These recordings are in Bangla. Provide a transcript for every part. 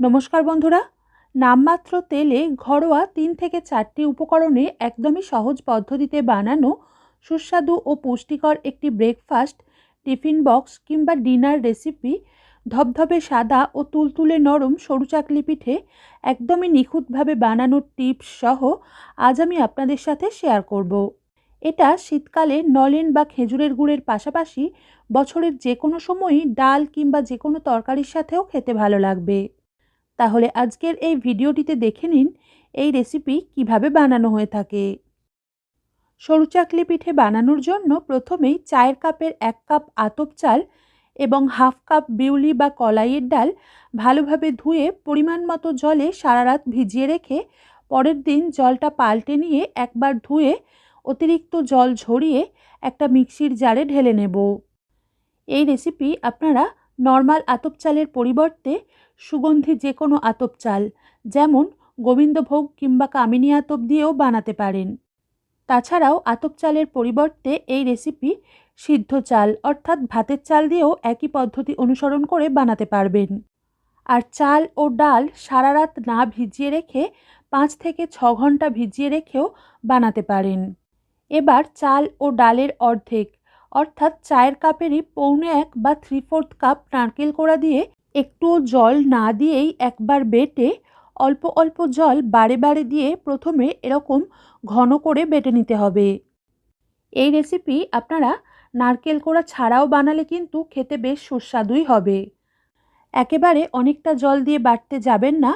নমস্কার বন্ধুরা নামমাত্র তেলে ঘরোয়া তিন থেকে চারটি উপকরণে একদমই সহজ পদ্ধতিতে বানানো সুস্বাদু ও পুষ্টিকর একটি ব্রেকফাস্ট টিফিন বক্স কিংবা ডিনার রেসিপি ধবধবে সাদা ও তুলতুলে নরম সরু চাকলি পিঠে একদমই নিখুঁতভাবে বানানোর টিপস সহ আজ আমি আপনাদের সাথে শেয়ার করব। এটা শীতকালে নলেন বা খেজুরের গুড়ের পাশাপাশি বছরের যে কোনো সময়ই ডাল কিংবা যে কোনো তরকারির সাথেও খেতে ভালো লাগবে তাহলে আজকের এই ভিডিওটিতে দেখে নিন এই রেসিপি কীভাবে বানানো হয়ে থাকে। সরু চাকলি পিঠে বানানোর জন্য প্রথমেই চায়ের কাপের এক কাপ আতপ চাল এবং হাফ কাপ বিউলি বা কলাইয়ের ডাল ভালোভাবে ধুয়ে পরিমাণ মতো জলে সারা রাত ভিজিয়ে রেখে পরের দিন জলটা পাল্টে নিয়ে একবার ধুয়ে অতিরিক্ত জল ঝরিয়ে একটা মিক্সির জারে ঢেলে নেব। এই রেসিপি আপনারা নর্মাল আতপ চালের পরিবর্তে সুগন্ধি যে কোনো আতপ চাল, যেমন গোবিন্দভোগ কিংবা কামিনী আতপ দিয়েও বানাতে পারেন। তাছাড়াও আতপ চালের পরিবর্তে এই রেসিপি সিদ্ধ চাল অর্থাৎ ভাতের চাল দিয়েও একই পদ্ধতি অনুসরণ করে বানাতে পারবেন। আর চাল ও ডাল সারা রাত না ভিজিয়ে রেখে পাঁচ থেকে ছ ঘণ্টা ভিজিয়ে রেখেও বানাতে পারেন। এবার চাল ও ডালের অর্ধেক, অর্থাৎ চায়ের কাপেরই পৌনে এক বা থ্রি ফোর্থ কাপ নারকেল কোড়া দিয়ে একটুও জল না দিয়েই একবার বেটে অল্প অল্প জল বারে বারে দিয়ে প্রথমে এরকম ঘন করে বেটে নিতে হবে। এই রেসিপি আপনারা নারকেল কোড়া ছাড়াও বানালে কিন্তু খেতে বেশ সুস্বাদুই হবে। একেবারে অনেকটা জল দিয়ে বাটতে যাবেন না,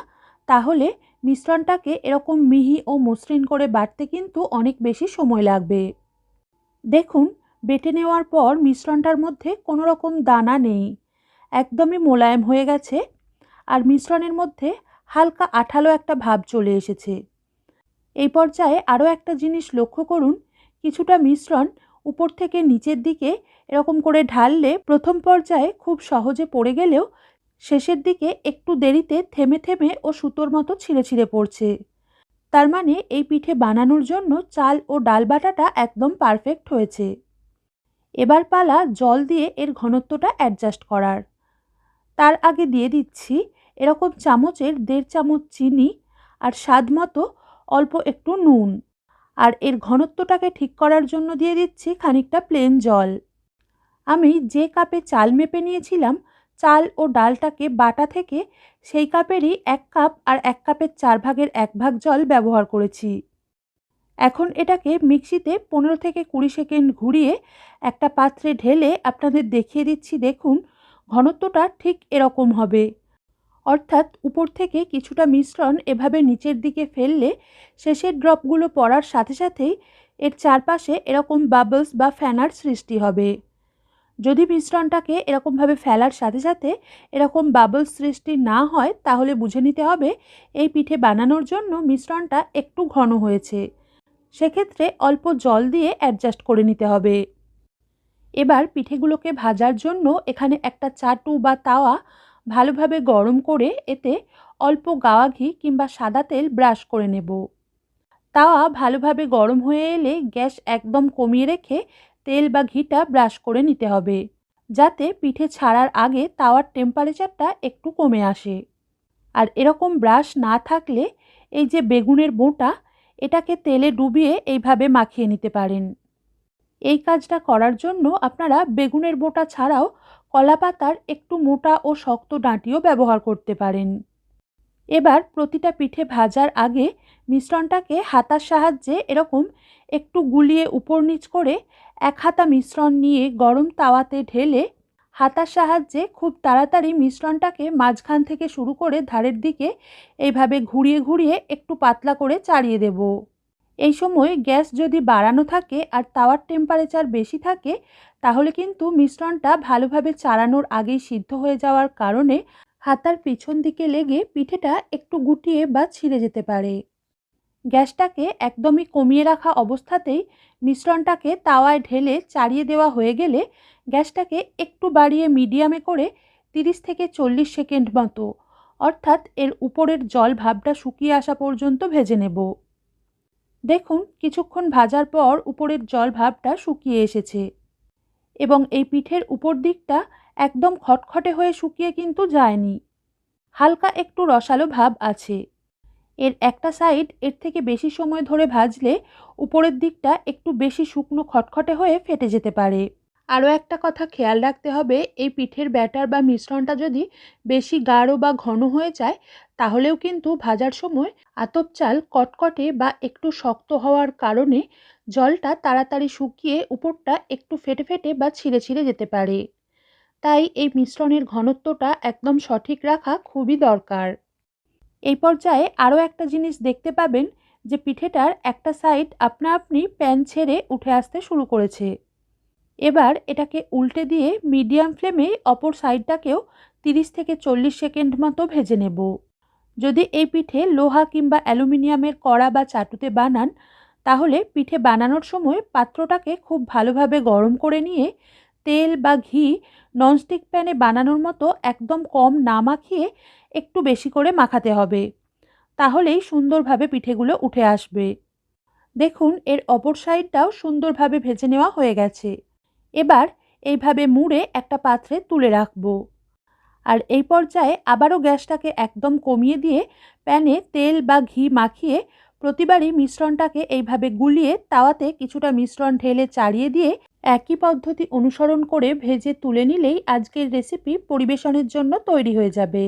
তাহলে মিশ্রণটাকে এরকম মিহি ও মসৃণ করে বাটতে কিন্তু অনেক বেশি সময় লাগবে। দেখুন, বেটে নেওয়ার পর মিশ্রণটার মধ্যে কোনো রকম দানা নেই। একদমই মোলায়েম হয়ে গেছে আর মিশ্রণের মধ্যে হালকা আঠালো একটা ভাব চলে এসেছে। এই পর্যায়ে আরও একটা জিনিস লক্ষ্য করুন, কিছুটা মিশ্রণ উপর থেকে নিচের দিকে এরকম করে ঢাললে প্রথম পর্যায়ে খুব সহজে পড়ে গেলেও শেষের দিকে একটু দেরিতে থেমে থেমে ও সুতোর মতো ছিঁড়ে ছিঁড়ে পড়ছে। তার মানে এই পিঠে বানানোর জন্য চাল ও ডাল বাটাটা একদম পারফেক্ট হয়েছে। এবার পালা জল দিয়ে এর ঘনত্বটা অ্যাডজাস্ট করার। তার আগে দিয়ে দিচ্ছি এরকম চামচের দেড় চামচ চিনি আর স্বাদ মতো অল্প একটু নুন। আর এর ঘনত্বটাকে ঠিক করার জন্য দিয়ে দিচ্ছি খানিকটা প্লেন জল। আমি যে কাপে চাল মেপে নিয়েছিলাম, চাল ও ডালটাকে বাটা থেকে সেই কাপেরই এক কাপ আর এক কাপের চার ভাগের এক ভাগ জল ব্যবহার করেছি। এখন এটাকে মিক্সিতে পনেরো থেকে কুড়ি সেকেন্ড ঘুরিয়ে একটা পাত্রে ঢেলে আপনাদের দেখিয়ে দিচ্ছি দেখুন ঘনত্বটা ঠিক এরকম হবে। অর্থাৎ উপর থেকে কিছুটা মিশ্রণ এভাবে নিচের দিকে ফেললে শেষের ড্রপগুলো পড়ার সাথে সাথেই এর চারপাশে এরকম বাবলস বা ফ্যানার সৃষ্টি হবে। যদি মিশ্রণটাকে এরকমভাবে ফেলার সাথে সাথে এরকম বাবলস সৃষ্টি না হয়, তাহলে বুঝে নিতে হবে এই পিঠে বানানোর জন্য মিশ্রণটা একটু ঘন হয়েছে। সেক্ষেত্রে অল্প জল দিয়ে অ্যাডজাস্ট করে নিতে হবে। এবার পিঠেগুলোকে ভাজার জন্য এখানে একটা চাটু বা তাওয়া ভালোভাবে গরম করে এতে অল্প গাওয়া ঘি কিংবা সাদা তেল ব্রাশ করে নেব। তাওয়া ভালোভাবে গরম হয়ে এলে গ্যাস একদম কমিয়ে রেখে তেল বা ঘিটা ব্রাশ করে নিতে হবে, যাতে পিঠে ছাড়ার আগে তাওয়ার টেম্পারেচারটা একটু কমে আসে। আর এরকম ব্রাশ না থাকলে এই যে বেগুনের বোঁটা, এটাকে তেলে ডুবিয়ে এইভাবে মাখিয়ে নিতে পারেন। এই কাজটা করার জন্য আপনারা বেগুনের বোটা ছাড়াও কলা পাতার একটু মোটা ও শক্ত ডাঁটিও ব্যবহার করতে পারেন। এবার প্রতিটা পিঠে ভাজার আগে মিশ্রণটাকে হাতার সাহায্যে এরকম একটু গুলিয়ে উপর নিচ করে এক হাতা মিশ্রণ নিয়ে গরম তাওয়াতে ঢেলে হাতার সাহায্যে খুব তাড়াতাড়ি মিশ্রণটাকে মাঝখান থেকে শুরু করে ধারের দিকে এইভাবে ঘুরিয়ে ঘুরিয়ে একটু পাতলা করে চাড়িয়ে দেব। এই সময় গ্যাস যদি বাড়ানো থাকে আর তাওয়ার টেম্পারেচার বেশি থাকে, তাহলে কিন্তু মিশ্রণটা ভালোভাবে চাড়ানোর আগেই সিদ্ধ হয়ে যাওয়ার কারণে হাতার পিছন দিকে লেগে পিঠেটা একটু গুটিয়ে বা ছিঁড়ে যেতে পারে। গ্যাসটাকে একদমই কমিয়ে রাখা অবস্থাতেই মিশ্রণটাকে তাওয়ায় ঢেলে চাড়িয়ে দেওয়া হয়ে গেলে গ্যাসটাকে একটু বাড়িয়ে মিডিয়ামে করে তিরিশ থেকে চল্লিশ সেকেন্ড মতো, অর্থাৎ এর উপরের জল ভাবটা শুকিয়ে আসা পর্যন্ত ভেজে নেব। দেখুন, কিছুক্ষণ ভাজার পর উপরের জল ভাবটা শুকিয়ে এসেছে। এবং এই পিঠের উপর দিকটা একদম খটখটে হয়ে শুকিয়ে কিন্তু যায়নি। হালকা একটু রসালো ভাব আছে। এর একটা সাইড এর থেকে বেশি সময় ধরে ভাজলে উপরের দিকটা একটু বেশি শুকনো খটখটে হয়ে ফেটে যেতে পারে। আরও একটা কথা খেয়াল রাখতে হবে, এই পিঠের ব্যাটার বা মিশ্রণটা যদি বেশি গাঢ় বা ঘন হয়ে যায়, তাহলেও কিন্তু ভাজার সময় আতপ চাল কটকটে বা একটু শক্ত হওয়ার কারণে জলটা তাড়াতাড়ি শুকিয়ে উপরটা একটু ফেটে ফেটে বা ছিঁড়ে ছিঁড়ে যেতে পারে। তাই এই মিশ্রণের ঘনত্বটা একদম সঠিক রাখা খুবই দরকার। এই পর্যায়ে আরও একটা জিনিস দেখতে পাবেন যে পিঠেটার একটা সাইড আপনা আপনি প্যান ছেড়ে উঠে আসতে শুরু করেছে। এবার এটাকে উল্টে দিয়ে মিডিয়াম ফ্লেমে অপর সাইডটাকেও তিরিশ থেকে চল্লিশ সেকেন্ড মতো ভেজে নেব। যদি এই পিঠে লোহা কিংবা অ্যালুমিনিয়ামের কড়া বা চাটুতে বানান, তাহলে পিঠে বানানোর সময় পাত্রটাকে খুব ভালোভাবে গরম করে নিয়ে তেল বা ঘি ননস্টিক প্যানে বানানোর মতো একদম কম না মাখিয়ে একটু বেশি করে মাখাতে হবে। তাহলেই সুন্দরভাবে পিঠেগুলো উঠে আসবে। দেখুন, এর অপর সাইডটাও সুন্দরভাবে ভেজে নেওয়া হয়ে গেছে। এবার এইভাবে মুড়ে একটা পাত্রে তুলে রাখব। আর এই পর্যায়ে আবারও গ্যাসটাকে একদম কমিয়ে দিয়ে প্যানে তেল বা ঘি মাখিয়ে প্রতিবারই মিশ্রণটাকে এইভাবে গুলিয়ে তাওয়াতে কিছুটা মিশ্রণ ঢেলে চাড়িয়ে দিয়ে একই পদ্ধতি অনুসরণ করে ভেজে তুলে নিলেই আজকের রেসিপি পরিবেশনের জন্য তৈরি হয়ে যাবে।